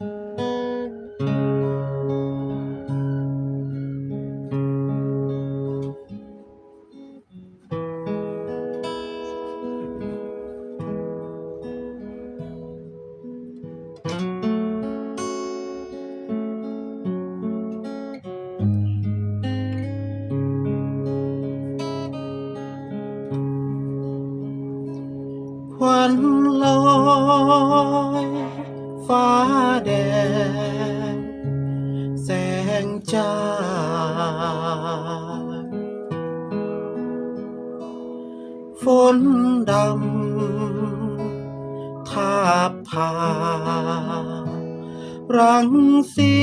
ควันลอย ฟ้าแดง แสงจ้า ฝนดำทาบพารังสี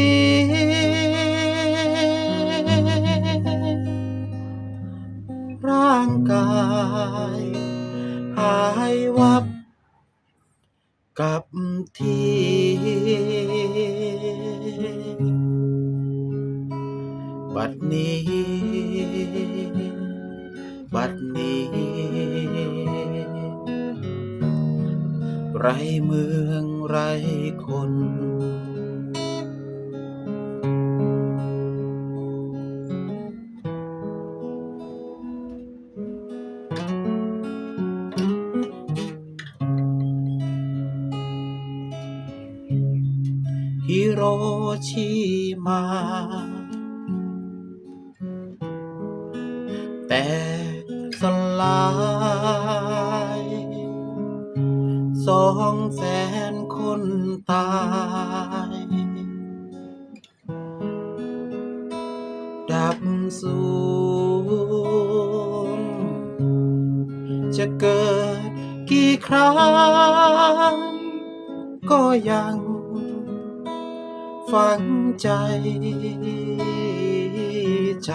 ร่างกาย หายวับ กับทีบัดนี้ บัดนี้ ไรเมืองไรคน ชิมา แต่สลายสองแสนคนตาย ดับสูญจะเกิดกี่ครั้ง ก็ยัง ฝังใจจ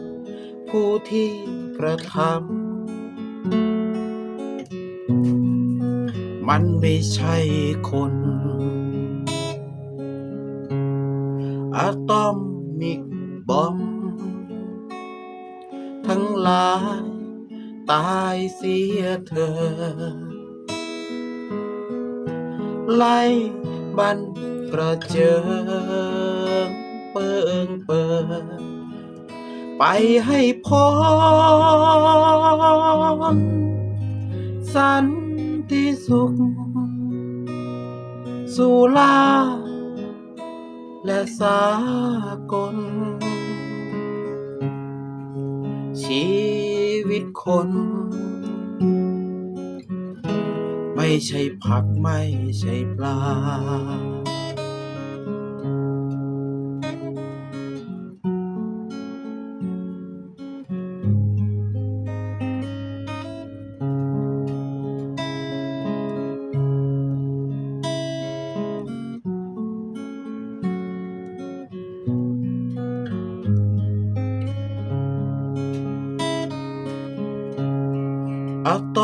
ำผู้ที่กระทำมันไม่ใช่คนอะตอมมิกบอม ทั้งหลายตายเสียเธอ ไล่ บันกระเจิงเปิงเปิงไปให้พ้นสันติสุข สุลา และสากล ชีวิตคน ไม่ใช่ผักไม่ใช่ปลา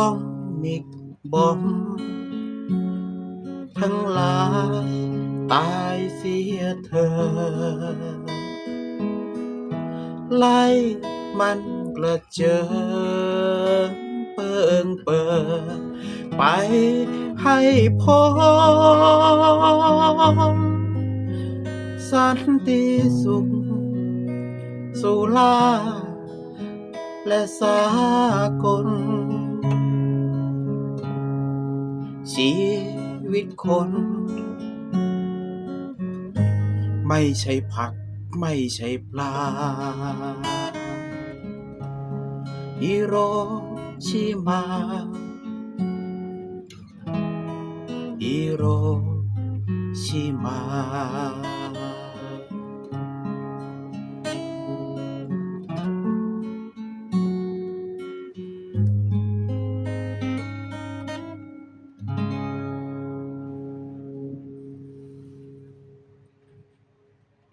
อะตอกบอมทั้งหลายตายเสียเธอ ไล่มันกระเจิงเปิงเปิงไปให้พ้นสันติสุข สุลาและสากล ชีวิตคน ไม่ใช่ผักไม่ใช่ปลาฮิโรชิมาฮิโรชิมา